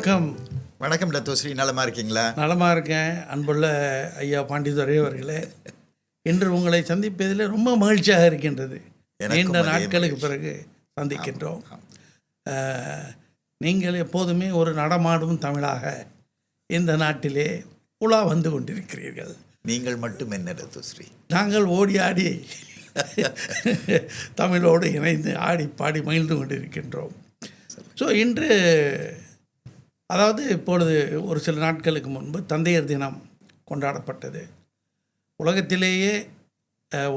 வணக்கம். வணக்கம் லத்தோஸ்ரீ நலமா இருக்கீங்களா? நலமாக இருக்கேன். அன்புள்ள ஐயா பாண்டித்துறை அவர்களே இன்று உங்களை சந்திப்பதில் ரொம்ப மகிழ்ச்சியாக இருக்கின்றது. நீண்ட நாட்களுக்கு பிறகு சந்திக்கின்றோம். நீங்கள் எப்போதுமே ஒரு நடமாடும் தமிழாக இந்த நாட்டிலே உலா வந்து கொண்டிருக்கிறீர்கள். நீங்கள் மட்டும் என்ன லத்தோஸ்ரீ நாங்கள் ஓடி ஆடி தமிழோடு இணைந்து ஆடி பாடி மகிழ்ந்து கொண்டிருக்கின்றோம். ஸோ இன்று அதாவது இப்பொழுது ஒரு சில நாட்களுக்கு முன்பு தந்தையர் தினம் கொண்டாடப்பட்டது. உலகத்திலேயே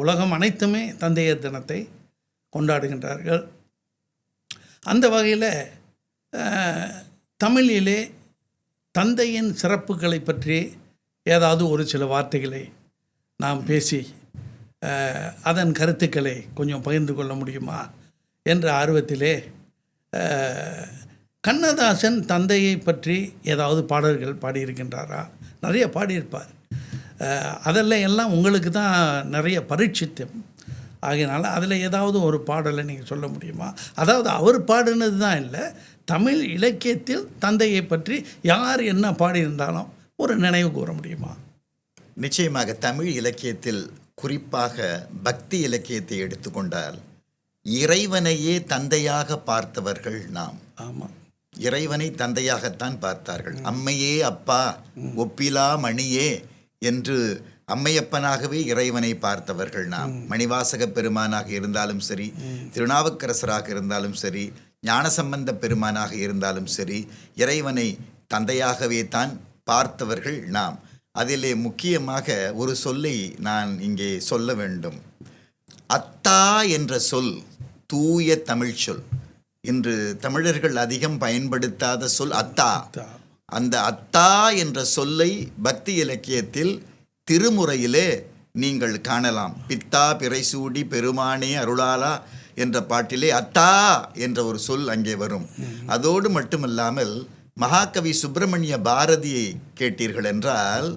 உலகம் அனைத்துமே தந்தையர் தினத்தை கொண்டாடுகின்றார்கள். அந்த வகையில் தமிழிலே தந்தையின் சிறப்புகளை பற்றி ஏதாவது ஒரு சில வார்த்தைகளை நாம் பேசி அதன் கருத்துக்களை கொஞ்சம் பகிர்ந்து கொள்ள முடியுமா? என்ற ஆர்வத்திலே கண்ணதாசன் தந்தையை பற்றி ஏதாவது பாடல்கள் பாடியிருக்கின்றாரா? நிறைய பாடியிருப்பார். அதெல்லாம் எல்லாம் உங்களுக்கு தான் நிறைய பரீட்சித்தம். ஆகையினால அதில் ஏதாவது ஒரு பாடலை நீங்கள் சொல்ல முடியுமா? அதாவது அவர் பாடினது தான் இல்லை தமிழ் இலக்கியத்தில் தந்தையை பற்றி யார் என்ன பாடியிருந்தாலும் ஒரு நினைவு கூற முடியுமா? நிச்சயமாக தமிழ் இலக்கியத்தில் குறிப்பாக பக்தி இலக்கியத்தை எடுத்துக்கொண்டால் இறைவனையே தந்தையாக பார்த்தவர்கள் நாம். ஆமாம் இறைவனை தந்தையாகத்தான் பார்த்தார்கள். அம்மையே அப்பா ஒப்பிலா மணியே என்று அம்மையப்பனாகவே இறைவனை பார்த்தவர்கள் நாம். மணிவாசக பெருமானாக இருந்தாலும் சரி திருநாவுக்கரசராக இருந்தாலும் சரி ஞானசம்பந்த பெருமானாக இருந்தாலும் சரி இறைவனை தந்தையாகவே தான் பார்த்தவர்கள் நாம். அதிலே முக்கியமாக ஒரு சொல்லை நான் இங்கே சொல்ல வேண்டும். அத்தா என்ற சொல் தூய தமிழ் சொல். இன்று தமிழர்கள் அதிகம் பயன்படுத்தாத சொல் அத்தா. அந்த அத்தா என்ற சொல்லை பக்தி இலக்கியத்தில் திருமுறையிலே நீங்கள் காணலாம். பித்தா பிறைசூடி பெருமானே அருளாலா என்ற பாட்டிலே அத்தா என்ற ஒரு சொல் அங்கே வரும். அதோடு மட்டுமல்லாமல் மகாகவி சுப்பிரமணிய பாரதியை கேட்டீர்கள் என்றால்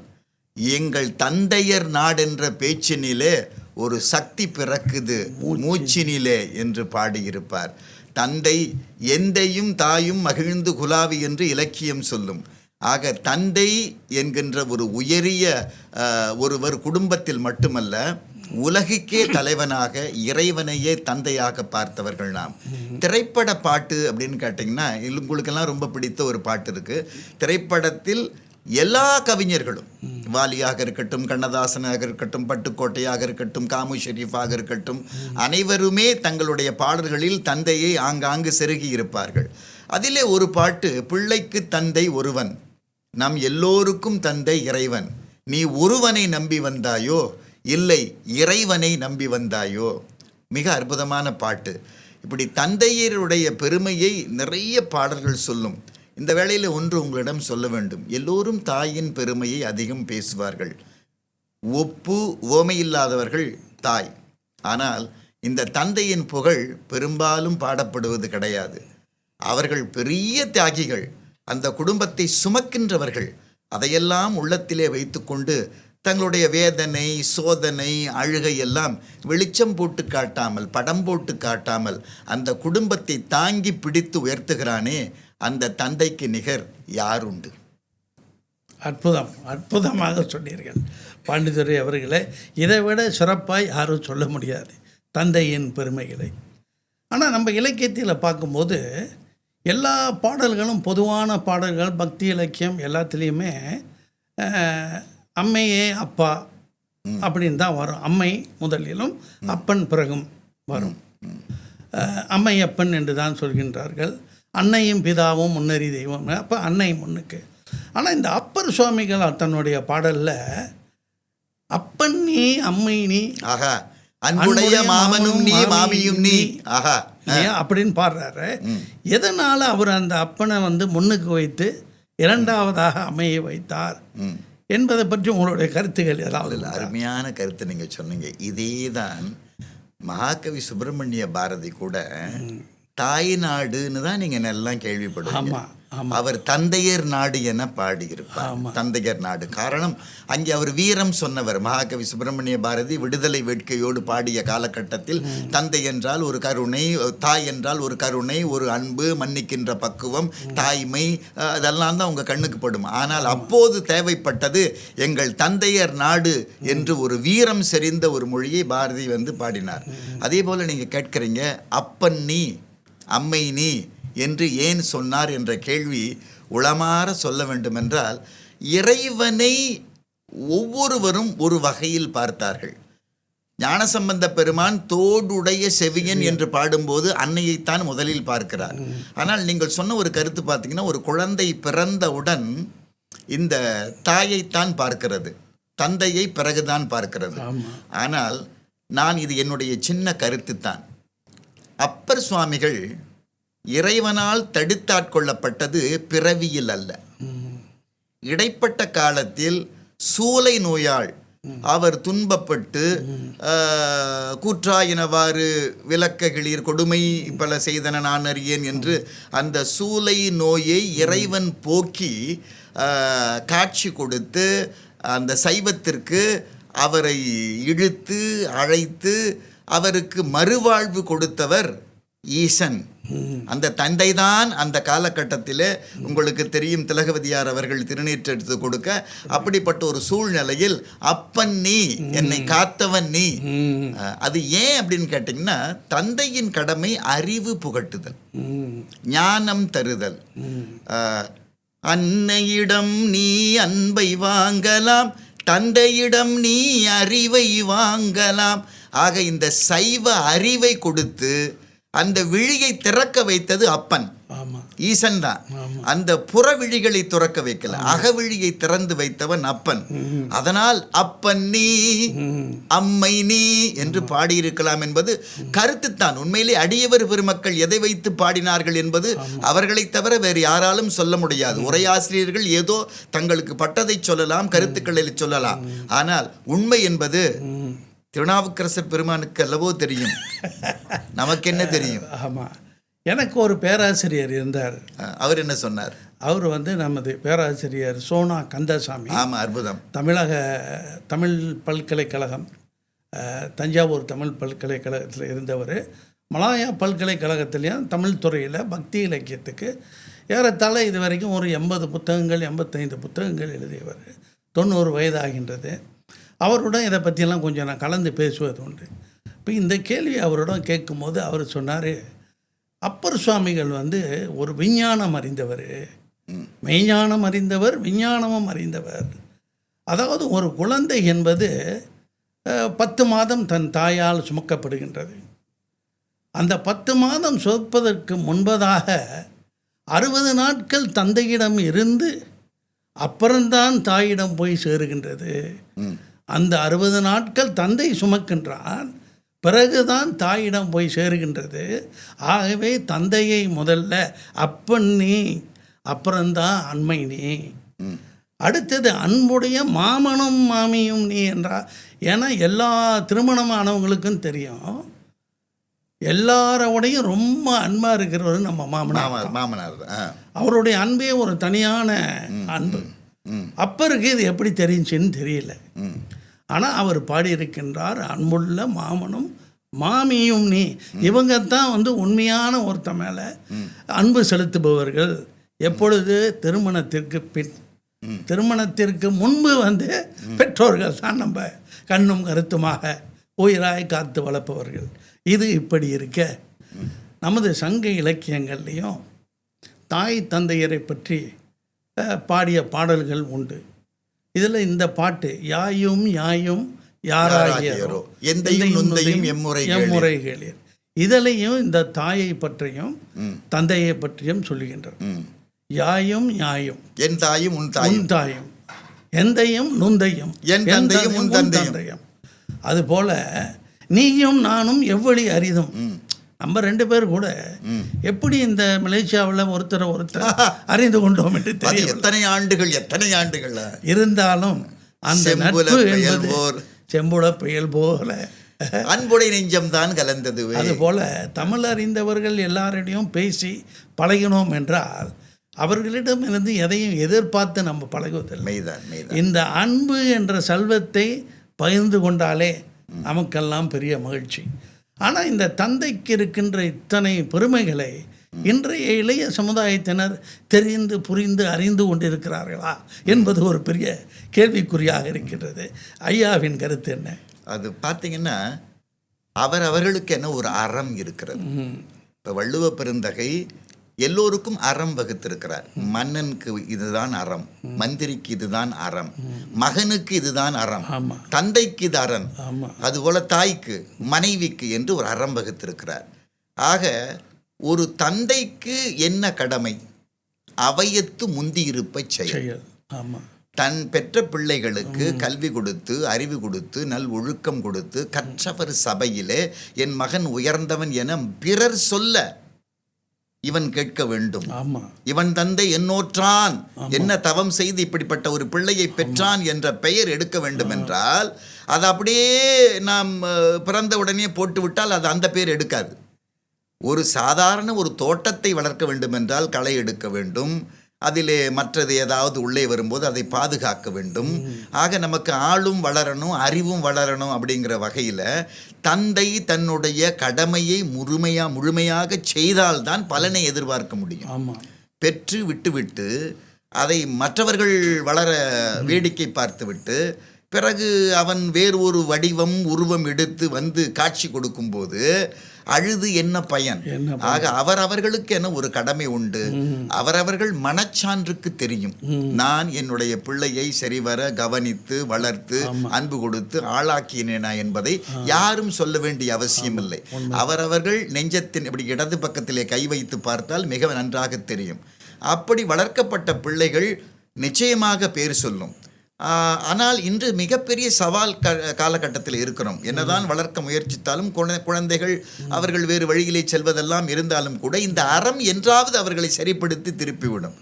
எங்கள் தந்தையர் நாடென்ற பேச்சினிலே ஒரு சக்தி பிறக்குது. மூச்சினிலே என்று பாடியிருப்பார். தந்தை எந்தையும் தாயும் மகிழ்ந்து குலாவி என்று இலக்கியம் சொல்லும். ஆக தந்தை என்கின்ற ஒரு உயரிய ஒருவர் குடும்பத்தில் மட்டுமல்ல உலகுக்கே தலைவனாக இறைவனையே தந்தையாக பார்த்தவர்கள் நாம். திரைப்பட பாட்டு அப்படின்னு கேட்டிங்கன்னா உங்களுக்கெல்லாம் ரொம்ப பிடித்த ஒரு பாட்டு இருக்குது திரைப்படத்தில் எல்லா கவிஞர்களும் வாலியாக இருக்கட்டும் கண்ணதாசனாக இருக்கட்டும் பட்டுக்கோட்டையாக இருக்கட்டும் காமு ஷெரீஃபாக இருக்கட்டும் அனைவருமே தங்களுடைய பாடல்களில் தந்தையை ஆங்காங்கு செருகி இருப்பார்கள். அதிலே ஒரு பாட்டு பிள்ளைக்கு தந்தை ஒருவன் நம் எல்லோருக்கும் தந்தை இறைவன் நீ ஒருவனை நம்பி வந்தாயோ இல்லை இறைவனை நம்பி வந்தாயோ? மிக அற்புதமான பாட்டு. இப்படி தந்தையருடைய பெருமையை நிறைய பாடல்கள் சொல்லும். இந்த வேளையில் ஒன்று உங்களிடம் சொல்ல வேண்டும். எல்லோரும் தாயின் பெருமையை அதிகம் பேசுவார்கள். ஒப்பு ஓமையில்லாதவர்கள் தாய். ஆனால் இந்த தந்தையின் புகழ் பெரும்பாலும் பாடப்படுவது கிடையாது. அவர்கள் பெரிய தியாகிகள். அந்த குடும்பத்தை சுமக்கின்றவர்கள். அதையெல்லாம் உள்ளத்திலே வைத்துக்கொண்டு தங்களுடைய வேதனை சோதனை அழுகை எல்லாம் வெளிச்சம் போட்டு காட்டாமல் படம் போட்டு காட்டாமல் அந்த குடும்பத்தை தாங்கி பிடித்து உயர்த்துகிறானே அந்த தந்தைக்கு நிகர் யாருண்டு? அற்புதம் அற்புதமாக சொன்னீர்கள். பாண்டித்துரை அவர்களே இதை விட சிறப்பாய் யாரும் சொல்ல முடியாது. தந்தையின் பெருமைகளை. ஆனால் நம்ம இலக்கியத்தில் பார்க்கும்போது எல்லா பாடல்களும் பொதுவான பாடல்கள் பக்தி இலக்கியம் எல்லாத்துலேயுமே அம்மையே அப்பா அப்படின்னு தான் வரும். அம்மை முதலிலும் அப்பன் பிறகும் வரும். அம்மை அப்பன் என்று தான் சொல்கின்றார்கள். அன்னையும் பிதாவும் முன்னறி தெய்வம். அப்போ அன்னை முன்னுக்கு ஆனால் இந்த அப்பர் சுவாமிகள் தன்னுடைய பாடலில் அப்பன் நீ அம்மை நீ ஆஹா. அன்புடைய மாமனும் நீ மாமியும் நீ. ஆஹா. அப்படின்னு பாடுறாரு. எதனால் அவர் அந்த அப்பனை வந்து முன்னுக்கு வைத்து இரண்டாவதாக அம்மையை வைத்தார். என்பதை பற்றி உங்களுடைய கருத்துக்கள் ஏதாவது அருமையான கருத்து நீங்கள் சொன்னீங்க. இதே தான் மகாகவி சுப்பிரமணிய பாரதி கூட தாய் நாடுன்னு தான் நீங்க நல்லா கேள்விப்படுவீங்க. அவர் தந்தையர் நாடு என பாடியிருப்பார். தந்தையர் நாடு. காரணம் அங்கே அவர் வீரம் சொன்னவர். மகாகவி சுப்பிரமணிய பாரதி விடுதலை வேட்கையோடு பாடிய காலகட்டத்தில் தந்தை என்றால் ஒரு கருணை தாய் என்றால் ஒரு கருணை ஒரு அன்பு மன்னிக்கின்ற பக்குவம் தாய்மை அதெல்லாம் தான் உங்க கண்ணுக்கு படும். ஆனால் அப்போது தேவைப்பட்டது எங்கள் தந்தையர் நாடு என்று ஒரு வீரம் செறிந்த ஒரு மொழியை பாரதி வந்து பாடினார். அதே போல நீங்க கேட்கிறீங்க அப்பன் நீ அம்மை நீ என்று ஏன் சொன்னார் என்ற கேள்வி உளமாற சொல்ல வேண்டுமென்றால் இறைவனை ஒவ்வொருவரும் ஒரு வகையில் பார்த்தார்கள். ஞானசம்பந்த பெருமான் தோடுடைய செவியன் என்று பாடும்போது அன்னையைத்தான் முதலில் பார்க்கிறார். ஆனால் நீங்கள் சொன்ன ஒரு கருத்து பார்த்தீங்கன்னா ஒரு குழந்தை பிறந்தவுடன் இந்த தாயைத்தான் பார்க்கிறது. தந்தையை பிறகுதான் பார்க்கிறது. ஆனால் நான் இது என்னுடைய சின்ன கருத்து தான் அப்பர் சுவாமிகள் இறைவனால் தடுத்தாட்கொள்ளப்பட்டது பிறவியில் அல்ல. இடைப்பட்ட காலத்தில் சூலை நோயால் அவர் துன்பப்பட்டு கூற்றாயினவாறு விளக்ககிளீர் கொடுமை பல செய்தன நான் அறியேன் என்று அந்த சூலை நோயை இறைவன் போக்கி காட்சி கொடுத்து அந்த சைவத்திற்கு அவரை இழுத்து அழைத்து அவருக்கு மறுவாழ்வு கொடுத்தவர் ஈசன். அந்த தந்தை தான் அந்த காலகட்டத்தில் உங்களுக்கு தெரியும் திலகவதியார் அவர்கள் திருநீற்று எடுத்து கொடுக்க அப்படிப்பட்ட ஒரு சூழ்நிலையில் அப்பன் நீ என்னை காத்தவன் நீ. அது ஏன் அப்படின்னு கேட்டிங்கன்னா தந்தையின் கடமை அறிவு புகட்டுதல் ஞானம் தருதல். அன்னையிடம் நீ அன்பை வாங்கலாம் தந்தையிடம் நீ அறிவை வாங்கலாம். ஆக இந்த சைவ அறிவை கொடுத்து அந்த விழியை திறக்க வைத்தது அப்பன். ஈசன் தான். அந்த புற விழிகளை துறக்க வைக்கல. அகவிழியை திறந்து வைத்தவன் அப்பன். அதனால் அப்பன் நீ. அம்மை நீ என்று பாடியிருக்கலாம் என்பது கருத்துத்தான். உண்மையிலே அடியவர் பெருமக்கள் எதை வைத்து பாடினார்கள் என்பது அவர்களைத் தவிர வேறு யாராலும் சொல்ல முடியாது. உரையாசிரியர்கள் ஏதோ தங்களுக்கு பட்டதை சொல்லலாம் கருத்துக்களை சொல்லலாம். ஆனால் உண்மை என்பது. திருநாவுக்கரசர் பெருமானுக்கு அல்லவோ தெரியும். நமக்கு என்ன தெரியும்? ஆமா. எனக்கு ஒரு பேராசிரியர் இருந்தார். அவர் என்ன சொன்னார்? அவர் வந்து நமது பேராசிரியர் சோனா கந்தசாமி. ஆமா அற்புதம். தமிழக தமிழ் பல்கலைக்கழகம் தஞ்சாவூர் தமிழ் பல்கலைக்கழகத்தில் இருந்தவர். மலாயா பல்கலைக்கழகத்திலையும் தமிழ் துறையில் பக்தி இலக்கியத்துக்கு ஏறத்தாழ இது வரைக்கும் ஒரு எண்பது புத்தகங்கள் எண்பத்தைந்து புத்தகங்கள் எழுதியவர். தொண்ணூறு வயதாகின்றது. அவருடன் இதை பற்றியெல்லாம் கொஞ்சம் நான் கலந்து பேசுவது உண்டு. இப்போ இந்த கேள்வி அவரிடம் கேட்கும்போது அவர் சொன்னார் அப்பர் சுவாமிகள் வந்து ஒரு விஞ்ஞானம் அறிந்தவர். மெய்ஞானம் அறிந்தவர் விஞ்ஞானமும் அறிந்தவர். அதாவது ஒரு குழந்தை என்பது பத்து மாதம் தன் தாயால் சுமக்கப்படுகின்றது. அந்த பத்து மாதம் சுமப்பதற்கு முன்பதாக அறுபது நாட்கள் தந்தையிடம் இருந்து அப்புறம்தான் தாயிடம் போய் சேருகின்றது. அந்த அறுபது நாட்கள் தந்தை சுமக்கின்றான். பிறகுதான் தாயிடம் போய் சேருகின்றது ஆகவே தந்தையை முதல்ல அப்பன் நீ அப்புறம்தான் அண்மை நீ. அடுத்தது அன்புடைய மாமனும் மாமியும் நீ என்றா ஏன்னா எல்லா திருமணமானவங்களுக்கும் தெரியும் எல்லாரோடையும் ரொம்ப அன்பாக இருக்கிறவர் நம்ம மாமனார் மாமனார். அவருடைய அன்பே ஒரு தனியான அன்பு ம். அப்பருக்கு இது எப்படி தெரிஞ்சுன்னு தெரியல. ஆனால் அவர் பாடியிருக்கின்றார் அன்புள்ள மாமனும் மாமியும் நீ. இவங்க தான் வந்து உண்மையான ஒருத்த மேலே அன்பு செலுத்துபவர்கள். எப்பொழுது திருமணத்திற்கு பின் திருமணத்திற்கு முன்பு வந்து பெற்றோர்கள் தான் நம்ம கண்ணும் கருத்துமாக உயிராய் காத்து வளர்ப்பவர்கள். இது இப்படி இருக்க. நமது சங்க இலக்கியங்கள்லேயும் தாய் தந்தையரை பற்றி பாடிய பாடல்கள் உண்டு. இதில் இந்த பாட்டு யாயும் யாயும் யாராகியரோ எந்தையும் நுந்தையும் எம்முறை கேளீர். எம்முறை கேளீர் இதிலையும் இந்த தாயை பற்றியும். தந்தையை பற்றியும் சொல்லுகின்றனர் ம். யாயும் யாயும் என் தாயும் உன் தாயும் உன் தாயும் எந்தையும் நுந்தையும் என் தந்தையும் உன் தந்தையும். அதுபோல நீயும் நானும் எவ்வளி அரிதும். நம்ம ரெண்டு பேர் கூட. எப்படி இந்த மலேசியாவில் ஒருத்தரை ஒருத்தர் அறிந்து கொண்டோம் என்று தெரியும் எத்தனை ஆண்டுகள் எத்தனை ஆண்டுகள் இருந்தாலும் அந்த நட்பு என்பது. செம்புல பெயல் போல அன்புடை நெஞ்சம்தான் கலந்ததுவே. அதுபோல தமிழ் அறிந்தவர்கள் எல்லாரிடையும் பேசி பழகினோம் என்றால் அவர்களிடமிருந்து எதையும் எதிர்பார்த்து நம்ம பழகுவதில்லை. இந்த அன்பு என்ற செல்வத்தை பகிர்ந்து கொண்டாலே நமக்கெல்லாம் பெரிய மகிழ்ச்சி. ஆனால் இந்த தந்தைக்கு இருக்கின்ற இத்தனை பெருமைகளை இன்றைய இளைய சமுதாயத்தினர் தெரிந்து புரிந்து அறிந்து கொண்டிருக்கிறார்களா என்பது ஒரு பெரிய கேள்விக்குறியாக இருக்கின்றது. ஐயாவின் கருத்து என்ன? அது பார்த்தீங்கன்னா அவர் அவர்களுக்கு என்ன ஒரு அறம் இருக்கிறது. இப்போ வள்ளுவ பெருந்தகை எல்லோருக்கும் அறம் வகுத்திருக்கிறார். மன்னனுக்கு இதுதான் அறம் மந்திரிக்கு இதுதான் அறம் மகனுக்கு இதுதான் அறம் தந்தைக்கு இது அறம் அதுபோல தாய்க்கு மனைவிக்கு என்று ஒரு அறம் வகுத்திருக்கிறார். ஆக ஒரு தந்தைக்கு என்ன கடமை? அவையத்து முந்தியிருப்பை செயல். தன் பெற்ற பிள்ளைகளுக்கு கல்வி கொடுத்து அறிவு கொடுத்து நல் ஒழுக்கம் கொடுத்து கற்றவர் சபையிலே என் மகன் உயர்ந்தவன் என பிறர் சொல்ல இவன் கேட்க வேண்டும். இவன் தந்தை என்னோற்றான். என்ன தவம் செய்து இப்படிப்பட்ட ஒரு பிள்ளையை பெற்றான் என்ற பெயர் எடுக்க வேண்டும் என்றால் அது அப்படியே நாம் பிறந்த உடனே போட்டு விட்டால் அது அந்த பேர் எடுக்காது. ஒரு சாதாரண ஒரு தோட்டத்தை வளர்க்க வேண்டும் என்றால் களை எடுக்க வேண்டும். அதிலே மற்றது ஏதாவது உள்ளே வரும்போது அதை பாதுகாக்க வேண்டும். ஆக நமக்கு ஆளும் வளரணும் அறிவும் வளரணும் அப்படிங்கிற வகையில் தந்தை தன்னுடைய கடமையை முழுமையா முழுமையாக செய்தால்தான் பலனை எதிர்பார்க்க முடியும். பெற்று விட்டுவிட்டு அதை மற்றவர்கள் வளர வேடிக்கை பார்த்துவிட்டு பிறகு அவன் வேறு ஒரு வடிவம் உருவம் எடுத்து வந்து காட்சி கொடுக்கும்போது அழுது என்ன பயன்? ஆக அவரவர்களுக்கு என ஒரு கடமை உண்டு? அவரவர்கள் மனச்சான்றுக்கு தெரியும். நான் என்னுடைய பிள்ளையை சரிவர கவனித்து வளர்த்து அன்பு கொடுத்து ஆளாக்கினேனா என்பதை யாரும் சொல்ல வேண்டிய அவசியம் இல்லை. அவரவர்கள் நெஞ்சத்தின் இப்படி இடது பக்கத்திலே கை வைத்து பார்த்தால் மிக நன்றாக தெரியும். அப்படி வளர்க்கப்பட்ட பிள்ளைகள் நிச்சயமாக பேர் சொல்லும். ஆனால் இன்று மிகப்பெரிய சவால் க காலகட்டத்தில் இருக்கிறோம். என்னதான் வளர்க்க முயற்சித்தாலும் குழ- குழந்தைகள் அவர்கள் வேறு வழியிலே செல்வதெல்லாம் இருந்தாலும் கூட இந்த அறம் என்றாவது அவர்களை சரிப்படுத்தி திருப்பிவிடும்.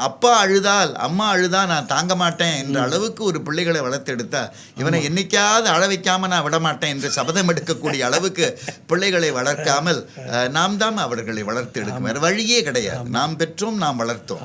அப்பா அழுதால் அம்மா அழுதா நான் தாங்க மாட்டேன் என்ற அளவுக்கு ஒரு பிள்ளைகளை வளர்த்தெடுத்தா இவனை என்னைக்காவது அழ வைக்காம நான் விட மாட்டேன் என்று சபதம் எடுக்கக்கூடிய அளவுக்கு பிள்ளைகளை வளர்க்காமல் நாம் தான் அவர்களை வளர்த்து எடுக்கும் வேறு வழியே கிடையாது. நாம் பெற்றோம் நாம் வளர்த்தோம்.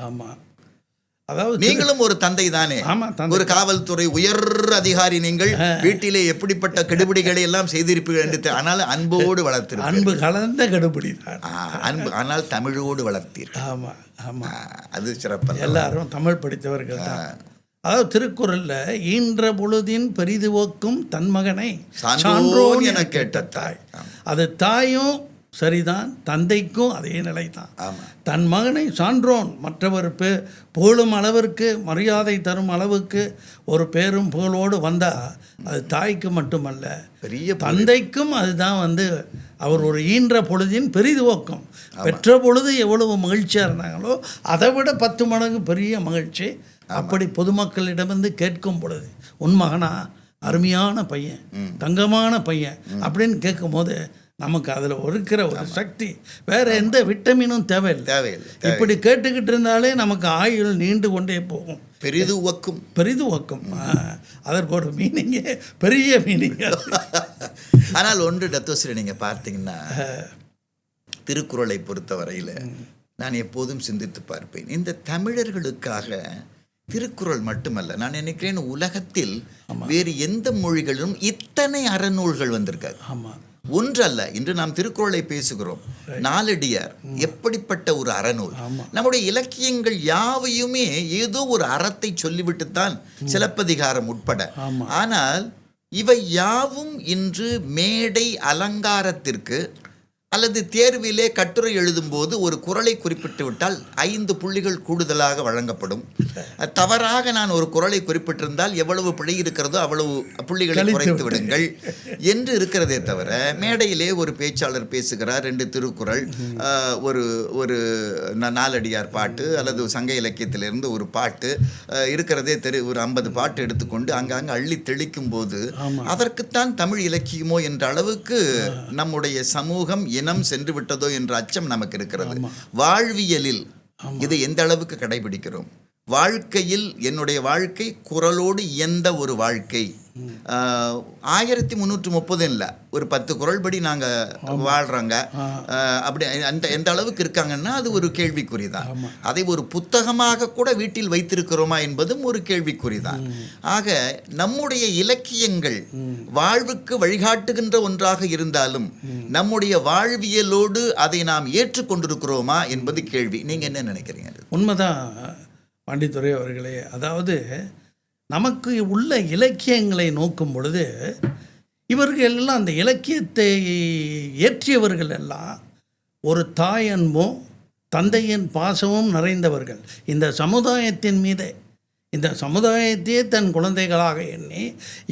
அதாவது நீங்களும் ஒரு தந்தை தானே. ஆமா ஒரு காவல்துறை உயர் அதிகாரி நீங்கள் வீட்டிலே எப்படிப்பட்ட கெடுபிடிகளை எல்லாம் செய்திருப்பீர்கள் என்று ஆனால் அன்போடு வளர்த்திருப்பீர்கள். அன்பு கலந்த கடுபிடி தான். அன்பு ஆனால் தமிழோடு வளர்த்தீர்கள். ஆமாம் ஆமாம் ஆ, அது சிறப்பல்ல. எல்லாரும் தமிழ் படித்தவர்கள் தான். அதாவது திருக்குறள்ல ஈன்ற பொழுதின் பெரிதுவோக்கும் தன் மகனை சான்றோன் என கேட்ட தாய். அது தாயும் சரிதான் தந்தைக்கும் அதே நிலை தான் தன் மகனை சான்றோன் மற்றவர் பே புகழும் அளவிற்கு மரியாதை தரும் அளவுக்கு ஒரு பேரும் புகழோடு வந்தால் அது தாய்க்கு மட்டுமல்ல. பெரிய தந்தைக்கும் அதுதான் வந்து அவர் ஒரு ஈன்ற பொழுதின் பெரிதுவோக்கம் பெற்ற பொழுது எவ்வளவு மகிழ்ச்சியாக இருந்தாங்களோ அதை விட பத்து மடங்கு பெரிய மகிழ்ச்சி அப்படி பொதுமக்களிடமிருந்து கேட்கும் பொழுது உன் மகனா? அருமையான பையன். தங்கமான பையன். அப்படின்னு கேட்கும்போது நமக்கு அதில் இருக்கிற ஒரு சக்தி. வேற எந்த விட்டமினும் தேவையில்லை. தேவையில்லை இப்படி கேட்டுக்கிட்டு இருந்தாலே நமக்கு ஆயுள் நீண்டு கொண்டே போகும். பெரிது உவக்கும். பெரிதுவக்கம் அதற்கு ஒரு மீனிங்கே பெரிய மீனிங் ஆனால் ஒன்று டத்தோசில நீங்க பார்த்தீங்கன்னா திருக்குறளை பொறுத்தவரையில் நான் எப்போதும் சிந்தித்து பார்ப்பேன். இந்த தமிழர்களுக்காக திருக்குறள் மட்டுமல்ல நான் நினைக்கிறேன் உலகத்தில் வேறு எந்த மொழிகளிலும் இத்தனை அறநூல்கள் வந்திருக்காது. ஆமாம் ஒன்றல்ல. இன்று நாம் திருக்குறளை பேசுகிறோம். நாலடியார். எப்படிப்பட்ட ஒரு அறநூல்? நம்முடைய இலக்கியங்கள் யாவையுமே ஏதோ ஒரு அறத்தை சொல்லிவிட்டுத்தான் சிலப்பதிகாரம் உட்பட. ஆனால் இவை யாவும் இன்று மேடை அலங்காரத்திற்கு அல்லது தேர்விலே கட்டுரை எழுதும்போது ஒரு குறளை குறிப்பிட்டு விட்டால் ஐந்து புள்ளிகள் கூடுதலாக வழங்கப்படும். தவறாக நான் ஒரு குறளை குறிப்பிட்டிருந்தால் எவ்வளவு பிழை இருக்கிறதோ அவ்வளவு புள்ளிகளை குறைத்து விடுங்கள். என்று இருக்கிறதே தவிர மேடையிலே ஒரு பேச்சாளர் பேசுகிறார் ரெண்டு திருக்குறள் ஒரு ஒரு நாலடியார் பாட்டு அல்லது சங்க இலக்கியத்திலிருந்து ஒரு பாட்டு இருக்கிறதே தெரி ஒரு ஐம்பது பாட்டு எடுத்துக்கொண்டு அங்கங்கே அள்ளி தெளிக்கும் போது அதற்குத்தான் தமிழ் இலக்கியமோ என்ற அளவுக்கு நம்முடைய சமூகம் இனம் சென்று விட்டதோ என்ற அச்சம் நமக்கு இருக்கிறது. வாழ்வியலில் இதை எந்த அளவுக்கு கடைபிடிக்கிறோம்? வாழ்க்கையில் என்னுடைய வாழ்க்கை குரலோடு இயந்த ஒரு வாழ்க்கை. ஆயிரத்தி முந்நூற்றி முப்பது இல்லை ஒரு பத்து குரல்படி நாங்கள் வாழ்கிறோங்க அப்படி அந்த எந்த அளவுக்கு இருக்காங்கன்னா அது ஒரு கேள்விக்குறி தான். அதை ஒரு புத்தகமாக கூட வீட்டில் வைத்திருக்கிறோமா என்பதும் ஒரு கேள்விக்குறி தான். ஆக நம்முடைய இலக்கியங்கள் வாழ்வுக்கு வழிகாட்டுகின்ற ஒன்றாக இருந்தாலும் நம்முடைய வாழ்வியலோடு அதை நாம் ஏற்றுக்கொண்டிருக்கிறோமா என்பது கேள்வி. நீங்க என்ன நினைக்கிறீங்க? உண்மைதான். பாண்டித்துரை அவர்களே அதாவது நமக்கு உள்ள இலக்கியங்களை நோக்கும் பொழுது இவர்கள் எல்லாம் அந்த இலக்கியத்தை ஏற்றியவர்கள் எல்லாம் ஒரு தாய் அன்பும் தந்தையின் பாசமும் நிறைந்தவர்கள். இந்த சமுதாயத்தின் மீதே இந்த சமுதாயத்தையே தன் குழந்தைகளாக எண்ணி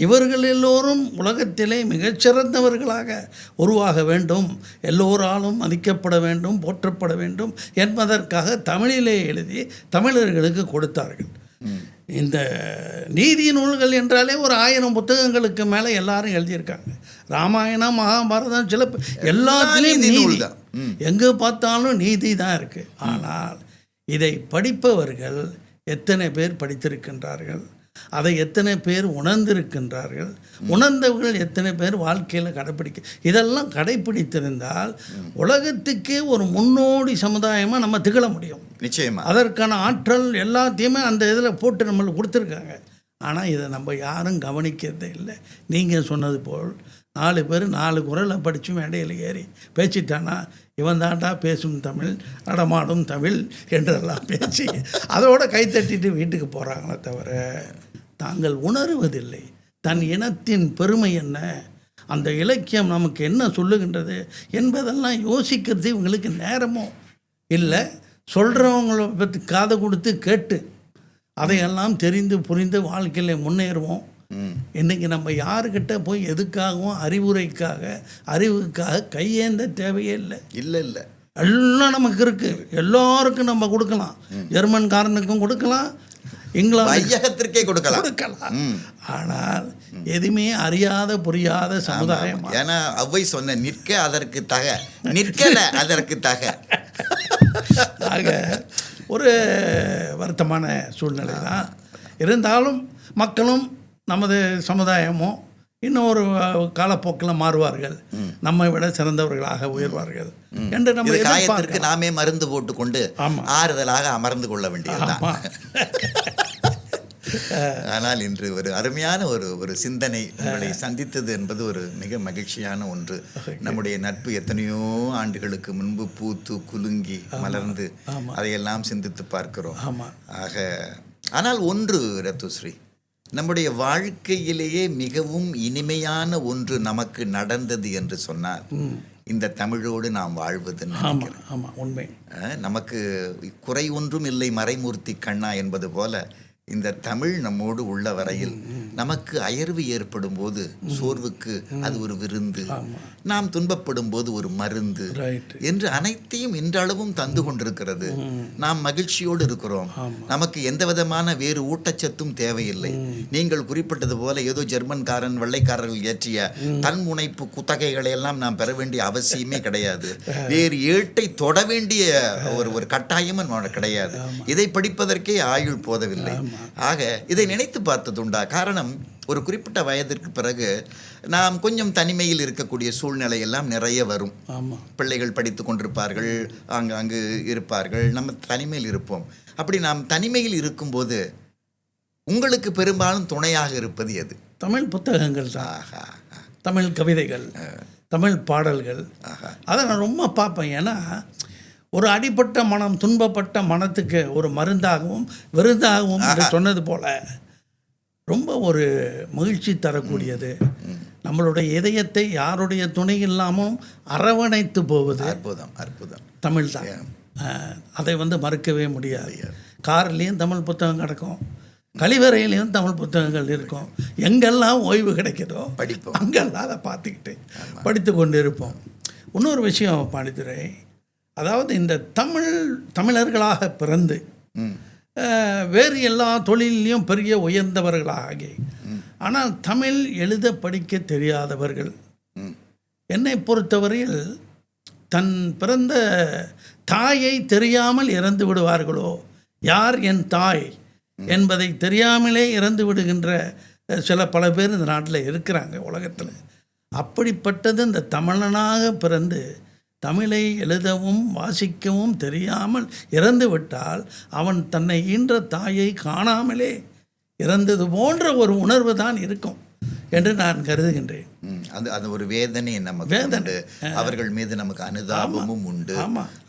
இவர்கள் எல்லோரும் உலகத்திலே மிகச்சிறந்தவர்களாக உருவாக வேண்டும். எல்லோராலும் மதிக்கப்பட வேண்டும் போற்றப்பட வேண்டும் என்பதற்காக தமிழிலே எழுதி தமிழர்களுக்கு கொடுத்தார்கள். இந்த நீதி நூல்கள் என்றாலே ஒரு ஆயிரம் புத்தகங்களுக்கு மேலே எல்லாரும் எழுதியிருக்காங்க. ராமாயணம் மகாபாரதம் சில எல்லாத்துலேயும் நீதி. எங்கே பார்த்தாலும் நீதி தான் இருக்குது ஆனால் இதை படிப்பவர்கள் எத்தனை பேர் படித்திருக்கின்றார்கள்? அதை எத்தனை பேர் உணர்ந்திருக்கின்றார்கள்? உணர்ந்தவர்கள் எத்தனை பேர் வாழ்க்கையில் கடைப்பிடிக்க இதெல்லாம் கடைப்பிடித்திருந்தால் உலகத்துக்கே ஒரு முன்னோடி சமுதாயமாக நம்ம திகழ முடியும். நிச்சயமா. அதற்கான ஆற்றல் எல்லாத்தையுமே அந்த இதில் போட்டு நம்மளுக்கு கொடுத்துருக்காங்க. ஆனால் இதை நம்ம யாரும் கவனிக்கிறதே இல்லை. நீங்கள் சொன்னது போல் நாலு பேர் நாலு குரலை படித்து மேடையில் ஏறி பேசிட்டானா இவன் தாண்டா பேசும் தமிழ் நடமாடும் தமிழ் என்றெல்லாம் பேசி அதோட கைத்தட்டிட்டு வீட்டுக்கு போகிறாங்களே தவிர தாங்கள் உணருவதில்லை. தன் இனத்தின் பெருமை என்ன? அந்த இலக்கியம் நமக்கு என்ன சொல்லுகின்றது என்பதெல்லாம் யோசிக்கிறது இவங்களுக்கு நேரமோ? இல்லை சொல்கிறவங்கள பற்றி காதை கொடுத்து கேட்டு அதையெல்லாம் தெரிந்து புரிந்து வாழ்க்கையில் முன்னேறுவோம். இன்றைக்கி நம்ம யாருக்கிட்ட போய் எதுக்காகவும் அறிவுரைக்காக அறிவுக்காக கையேந்த தேவையே இல்லை. இல்ல இல்ல. எல்லாம் நமக்கு இருக்குது எல்லாருக்கும் நம்ம கொடுக்கலாம். ஜெர்மன்காரனுக்கும் கொடுக்கலாம். வையகத்திற்கே கொடுக்கலாம். கொடுக்கலாம். ஆனால் எதுவுமே அறியாத புரியாத சமுதாயம் ஏன்னா அவ்வை சொன்ன நிற்க அதற்கு தக. நிற்கல அதற்கு தக. ஆக ஒரு வருத்தமான சூழ்நிலை தான் இருந்தாலும் மக்களும் நமது சமுதாயமும் இன்னொரு காலப்போக்கில் மாறுவார்கள். நம்மை விட சிறந்தவர்களாக உயர்வார்கள். என்று நம்ம காயத்திற்கு நாமே மருந்து போட்டுக்கொண்டு. ஆறுதலாக அமர்ந்து கொள்ள வேண்டியதுதான். ஆமா. ஆனால் இன்று ஒரு அருமையான ஒரு ஒரு சிந்தனை உங்களை சந்தித்தது என்பது ஒரு மிக மகிழ்ச்சியான ஒன்று. நம்முடைய நட்பு எத்தனையோ ஆண்டுகளுக்கு முன்பு பூத்து குலுங்கி மலர்ந்து அதையெல்லாம் சிந்தித்து பார்க்கிறோம். ஆக ஆனால் ஒன்று ரத்துஸ்ரீ. நம்முடைய வாழ்க்கையிலேயே மிகவும் இனிமையான ஒன்று நமக்கு நடந்தது என்று சொன்னால் இந்த தமிழோடு நாம் வாழ்வதுன்னு ஆமாம் ஆமாம் உண்மை. நமக்கு குறை ஒன்றும் இல்லை மறைமூர்த்தி கண்ணா என்பது போல இந்த தமிழ் நம்மோடு உள்ள வரையில் நமக்கு அயர்வு ஏற்படும் போது சோர்வுக்கு அது ஒரு விருந்து. நாம் துன்பப்படும் போது ஒரு மருந்து. என்று அனைத்தையும் இன்றளவும் தந்து கொண்டிருக்கிறது. நாம் மகிழ்ச்சியோடு இருக்கிறோம். நமக்கு எந்த விதமான வேறு ஊட்டச்சத்தும் தேவையில்லை. நீங்கள் குறிப்பிட்டது போல ஏதோ ஜெர்மன்காரன் வெள்ளைக்காரர்கள் ஏற்றிய தன்முனைப்பு குத்தகைகளை எல்லாம் நாம் பெற வேண்டிய அவசியமே கிடையாது. வேறு ஏட்டை தொட வேண்டிய ஒரு ஒரு கட்டாயமும் கிடையாது. இதை படிப்பதற்கே ஆயுள் போதவில்லை. ஆக இதை நினைத்து பார்த்ததுண்டா? காரணம் ஒரு குறிப்பிட்ட வயதிற்கு பிறகு நாம் கொஞ்சம் தனிமையில் இருக்கக்கூடிய சூழ்நிலை எல்லாம் நிறைய வரும். பிள்ளைகள் படித்து கொண்டிருப்பார்கள் அங்கு அங்கு இருப்பார்கள் நம்ம தனிமையில் இருப்போம். அப்படி நாம் தனிமையில் இருக்கும்போது உங்களுக்கு பெரும்பாலும் துணையாக இருப்பது எது? தமிழ் புத்தகங்கள் தான். ஆஹா தமிழ் கவிதைகள் தமிழ் பாடல்கள். ஆஹா. அதை நான் ரொம்ப பார்ப்பேன். ஏன்னா ஒரு அடிப்பட்ட மனம் துன்பப்பட்ட மனத்துக்கு ஒரு மருந்தாகவும் விருந்தாகவும் என்று சொன்னது போல ரொம்ப ஒரு மகிழ்ச்சி தரக்கூடியது. நம்மளுடைய இதயத்தை யாருடைய துணை இல்லாமல் அரவணைத்து போவது அற்புதம் அற்புதம். தமிழ் தான் அதை வந்து மறுக்கவே முடியாது. கார்லேயும் தமிழ் புத்தகம் கிடக்கும். கழிவறையிலையும் தமிழ் புத்தகங்கள் இருக்கும். எங்கெல்லாம் ஓய்வு கிடைக்குதோ படிப்போம். அங்கெல்லாம் அதை பார்த்துக்கிட்டு படித்து கொண்டு இருப்போம் இன்னொரு விஷயம் பாண்டித்துரை அதாவது இந்த தமிழ் தமிழர்களாக பிறந்து வேறு எல்லா தொழிலையும் பெரிய உயர்ந்தவர்களாகி ஆனால் தமிழ் எழுத படிக்க தெரியாதவர்கள். என்னை பொறுத்தவரையில் தன் பிறந்த தாயை தெரியாமல் இறந்து விடுவார்களோ? யார் என் தாய் என்பதை தெரியாமலே இறந்து விடுகின்ற சில பல பேர் இந்த நாட்டில் இருக்கிறாங்க உலகத்தில். அப்படிப்பட்டது இந்த தமிழனாக பிறந்து தமிழை எழுதவும் வாசிக்கவும் தெரியாமல் இறந்துவிட்டால் அவன் தன்னை ஈன்ற தாயை காணாமலே இறந்தது போன்ற ஒரு உணர்வு தான் இருக்கும் என்று நான் கருதுகின்றேன். அது அது ஒரு வேதனை நமக்கு உண்டு. அவர்கள் மீது நமக்கு அனுதாபமும் உண்டு.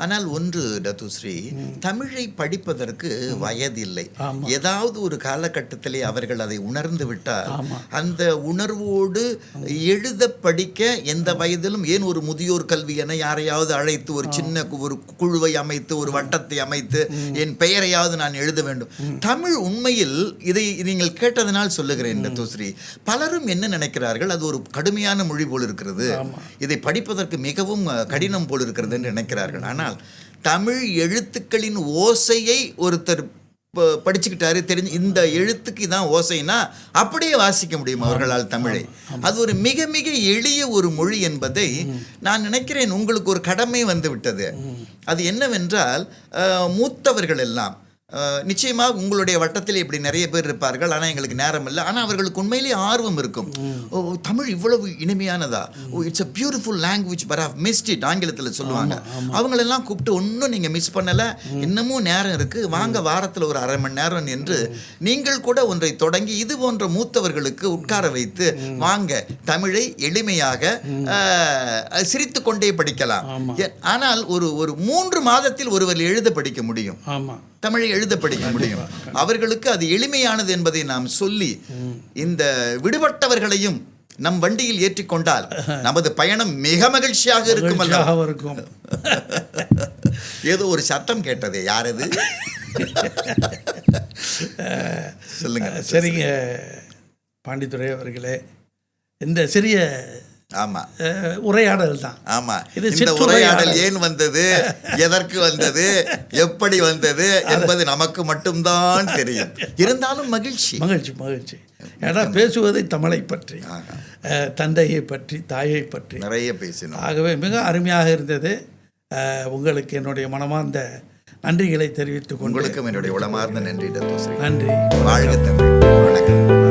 ஆனால் ஒன்று டத்துஸ்ரீ தமிழை படிப்பதற்கு வயதில்லை. ஏதாவது ஒரு காலகட்டத்திலே அவர்கள் அதை உணர்ந்து விட்டால் அந்த உணர்வோடு எழுத படிக்க எந்த வயதிலும் ஏன் ஒரு முதியோர் கல்வி என யாரையாவது அழைத்து ஒரு சின்ன ஒரு குழுவை அமைத்து ஒரு வட்டத்தை அமைத்து என் பெயரையாவது நான் எழுத வேண்டும். தமிழ் உண்மையில் இதை நீங்கள் கேட்டதனால் சொல்லுகிறேன் டத்துஸ்ரீ பலரும் என்ன நினைக்கிறார்கள்? அது ஒரு கடுமையான மொழி போல் இருக்கிறது. இதை படிப்பதற்கு மிகவும் கடினம் போல் இருக்கிறது என்று நினைக்கிறார்கள். ஆனால் தமிழ் எழுத்துக்களின் ஓசையை ஒருத்தர் படிச்சுக்கிட்டாரு தெரிஞ்சு இந்த எழுத்துக்கு தான் ஓசைனா அப்படியே வாசிக்க முடியும் அவர்களால் தமிழை. அது ஒரு மிக மிக எளிய ஒரு மொழி என்பதை நான் நினைக்கிறேன் உங்களுக்கு ஒரு கடமை வந்து விட்டது. அது என்னவென்றால் மூத்தவர்கள் எல்லாம் நிச்சயமாக உங்களுடைய வட்டத்தில் இப்படி நிறைய பேர் இருப்பார்கள் ஆனால் எங்களுக்கு நேரம் இல்லை. ஆனால் அவர்களுக்கு உண்மையிலேயே ஆர்வம் இருக்கும். ஓ தமிழ் இவ்வளவு இனிமையானதா? ஓ it's a beautiful language but how missed it ஆங்கிலத்தில் சொல்லுவாங்க. அவங்களெல்லாம் கூப்பிட்டு ஒன்றும் நீங்கள் மிஸ் பண்ணலை. இன்னமும் நேரம் இருக்குது வாங்க வாரத்தில் ஒரு அரை மணி நேரம் என்று நீங்கள் கூட ஒன்றை தொடங்கி இது போன்ற மூத்தவர்களுக்கு உட்கார வைத்து வாங்க. தமிழை எளிமையாக அஹ், சிரித்துக் கொண்டே படிக்கலாம். ஆனால் ஒரு ஒரு மூன்று மாதத்தில் ஒருவர் எழுத படிக்க முடியும். ஆமாம் தமிழை எழுத படிக்க முடியும் அவர்களுக்கு அது எளிமையானது என்பதை நாம் சொல்லி இந்த விடுபட்டவர்களையும் நம் வண்டியில் ஏற்றிக்கொண்டால் நமது பயணம் மிக மகிழ்ச்சியாக இருக்கும் இருக்கும். ஏதோ ஒரு சத்தம் கேட்டதே யாரது சொல்லுங்க சரிங்க பாண்டித்துரை அவர்களே. இந்த சிறிய ஆமா. உரையாடல் தான். ஆமா. இது இந்த. உரையாடல் ஏன் வந்தது? எதற்கு வந்தது? எப்படி வந்தது? என்பது நமக்கு மட்டும்தான் தெரியும். இருந்தாலும் மகிழ்ச்சி. மகிழ்ச்சி மகிழ்ச்சி. ஏன்னா பேசுவது தமிழை பற்றி தந்தையை பற்றி தாயை பற்றி. நிறைய பேசினோம். ஆகவே மிக அருமையாக இருந்தது. உங்களுக்கு என்னுடைய மனமார்ந்த நன்றிகளை தெரிவித்துக் கொண்டு உங்களுக்கும் என்னுடைய உளமார்ந்த நன்றி நன்றி. வாழ்க தமிழ் வணக்கம்.